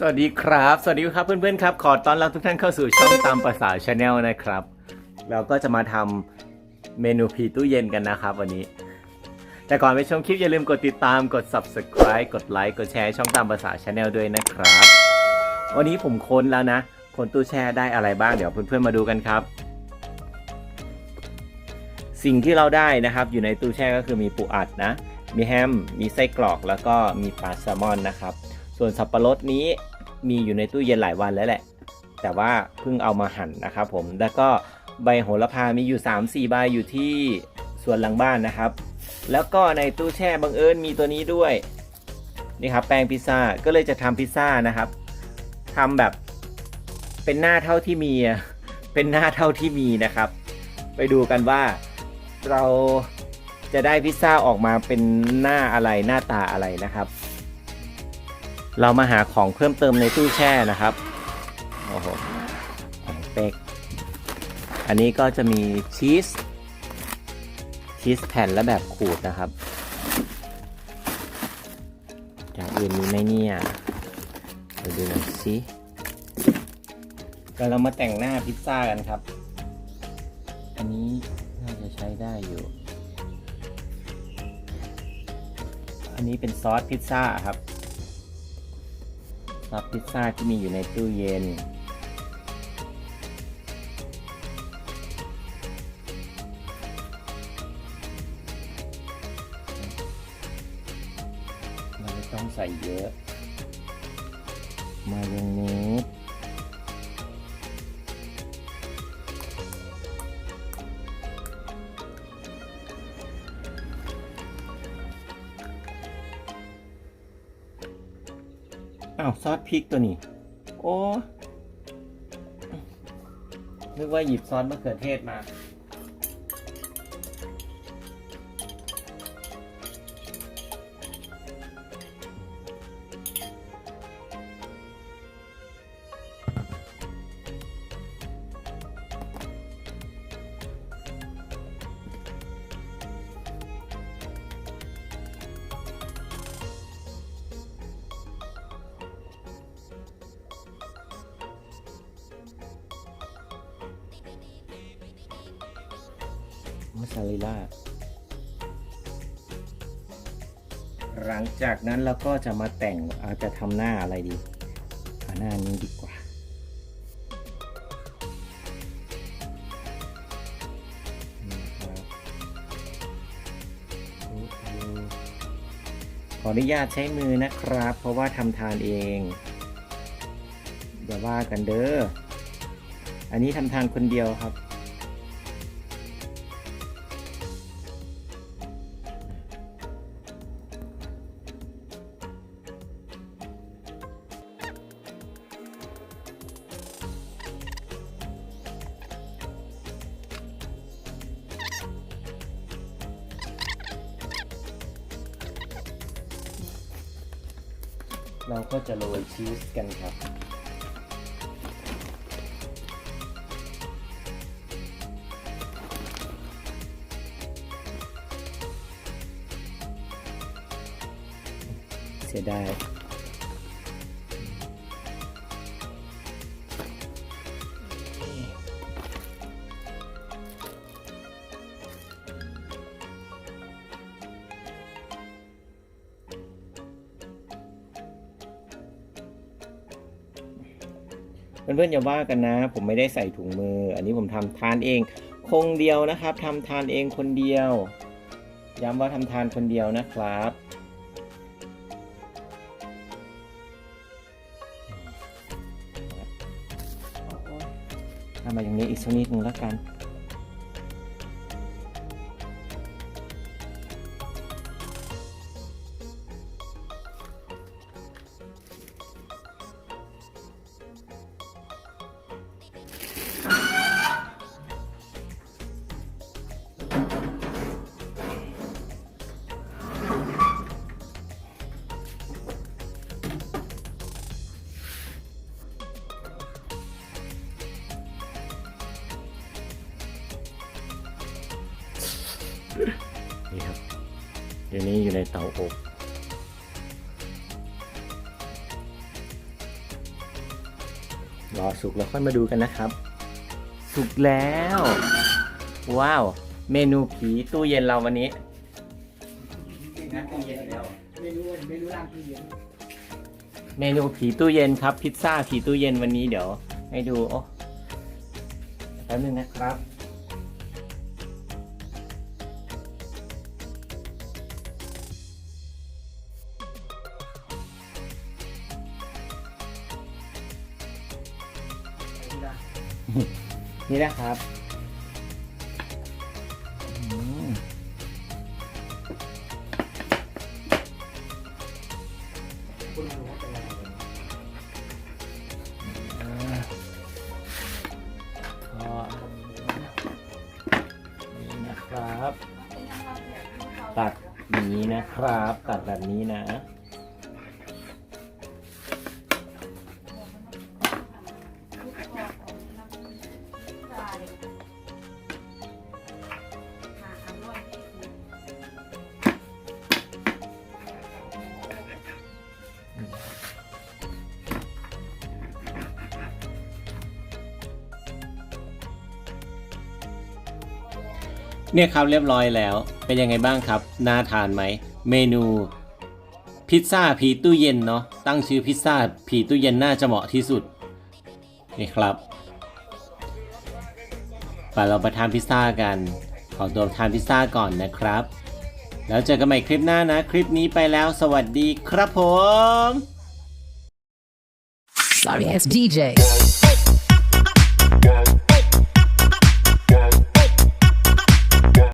สวัสดีครับ สวัสดีครับเพื่อนๆครับ ขอต้อนรับทุกท่านเข้าสู่ช่องตามภาษาชาแนลนะครับ เราก็จะมาทำเมนูผีตู้เย็นกันนะครับวันนี้ แต่ก่อนไปชมคลิปอย่าลืมกดติดตามกด subscribe กดไลค์กดแชร์ช่องตามภาษาชาแนลด้วยนะครับ วันนี้ผมค้นแล้วนะค้นตู้แช่ได้อะไรบ้างเดี๋ยวเพื่อนๆมาดูกันครับ สิ่งที่เราได้นะครับ อยู่ในตู้แช่ก็คือมีปูอัดนะ มีแฮม มีไส้กรอกแล้วก็มีปลาแซลมอนนะครับ ส่วนสับปะรดนี้มีอยู่ในตู้เย็นหลายวันแล้วแหละ แต่ว่าเพิ่งเอามาหั่นนะครับผม แล้วก็ใบโหระพา มีอยู่ 3-4 ใบอยู่ที่สวนหลังบ้านนะครับ แล้วก็ในตู้แช่บังเอิญมีตัวนี้ด้วย นี่ครับแป้งพิซซ่า ก็เลยจะทำพิซซ่านะครับทำแบบเป็นหน้าเท่าที่มี เป็นหน้าเท่าที่มีนะครับ ไปดูกันว่าเราจะได้พิซซ่าออกมาเป็นหน้าอะไรหน้าตาอะไรนะครับ เรามาหาของเพิ่มเติมในตู้แช่นะครับ โอ้โหเป๊กอันนี้ก็จะมีชีส ชีสแผ่นและแบบขูดนะครับจากอื่นมีไหมเนี่ยเดี๋ยวดูหน่อยสิก็เรามาแต่งหน้าพิซซ่ากันครับ อันนี้น่าจะใช้ได้อยู่ อันนี้เป็นซอสพิซซ่าครับ ซอสพิซซ่าที่มีอยู่ในตู้เย็น มันไม่ต้องใส่เยอะ มายองเนส อ้าวซอสพริกตัวนี้ โอ้นึกว่าหยิบซอสมะเขือเทศมา มอสซาเรลล่าหลังจากนั้นเราก็จะมาแต่งอาจะทำหน้าอะไรดีหน้านี้ดีกว่า ขออนุญาตใช้มือนะครับ เพราะว่าทำทานเองอย่าว่ากันเด้อ อันนี้ทำทานคนเดียวครับ เราก็จะโรยชีสกันครับ เสียดาย เพื่อนๆอย่าว่ากันนะ ผมไม่ได้ใส่ถุงมือ อันนี้ผมทำทานเอง คงเดียวนะครับทำทานเองคนเดียว ย้ำว่าทำทานคนเดียวนะครับ ทำมาอย่างนี้อีกสักนิดหนึ่งแล้วกัน เดี๋ยวนี้อยู่ในเตาอบรอสุกแล้วค่อยมาดูกันนะครับ สุกแล้ว ว้าว เมนูผีตู้เย็นเราวันนี้นะตู้เย็นแล้วเมนูเมนูร้านตู้เย็นเมนูผีตู้เย็นครับ พิซซ่าผีตู้เย็นวันนี้เดี๋ยว ให้ดูโอ้แป๊บนึงนะครับ นี่นะครับอืมอ่าก็นี่นะครับ ตัดนี้นะครับ ตัดแบบนี้นะ เนี่ยครับเรียบร้อยแล้ว เป็นยังไงบ้างครับน่าทานไหม เมนูพิซซ่าผีตู้เย็นเนาะตั้งชื่อพิซซ่าผีตู้เย็นน่าจะเหมาะที่สุดนี่ครับไปเราไปทานพิซซ่ากัน ขอตัวทานพิซซ่าก่อนนะครับ แล้วเจอกันใหม่คลิปหน้านะ คลิปนี้ไปแล้วสวัสดีครับผม Sorry ass DJ.